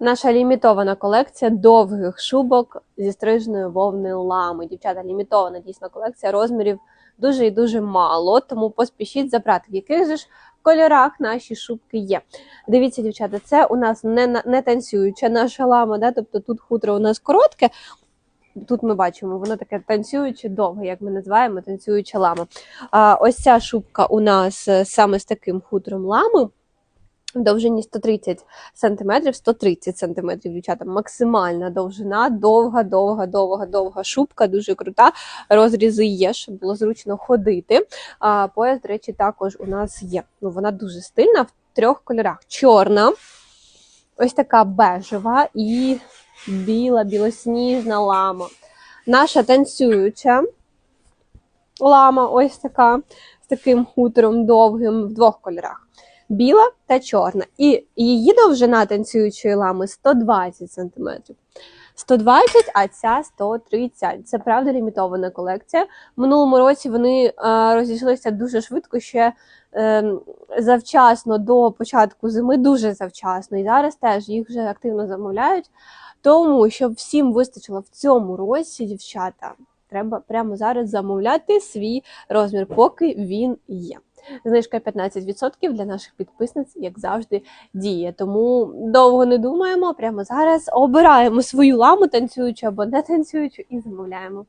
Наша лімітована колекція довгих шубок зі стрижною вовни лами. Дівчата, лімітована дійсно колекція розмірів дуже і дуже мало, тому поспішіть забрати, в яких же ж кольорах наші шубки є. Дивіться, дівчата, це у нас не, не танцююча наша лама, да? тобто тут хутро у нас коротке. Тут ми бачимо, воно таке танцююче довге, як ми називаємо, танцююча лама. А, ось ця шубка у нас е, саме з таким хутром лами. В довжині 130 сантиметрів, 130 сантиметрів, дівчата, максимальна довжина, довга, довга, довга, довга шубка, дуже крута. Розрізи є, щоб було зручно ходити. А пояс, до речі, також у нас є. Ну, вона дуже стильна в трьох кольорах: чорна, ось така бежева і біла, білосніжна лама. Наша танцююча лама, ось така, з таким хутором довгим в двох кольорах біла та чорна. І її довжина танцюючої лами 120 см. 120, а ця 130. Це правда лімітована колекція. Минулому році вони е, розійшлися дуже швидко, ще е, завчасно до початку зими, дуже завчасно. І зараз теж їх вже активно замовляють. Тому, щоб всім вистачило в цьому році, дівчата, треба прямо зараз замовляти свій розмір, поки він є. Знижка 15% для наших підписниць, як завжди, діє. Тому довго не думаємо. Прямо зараз обираємо свою ламу танцюючу або не танцюючу і замовляємо.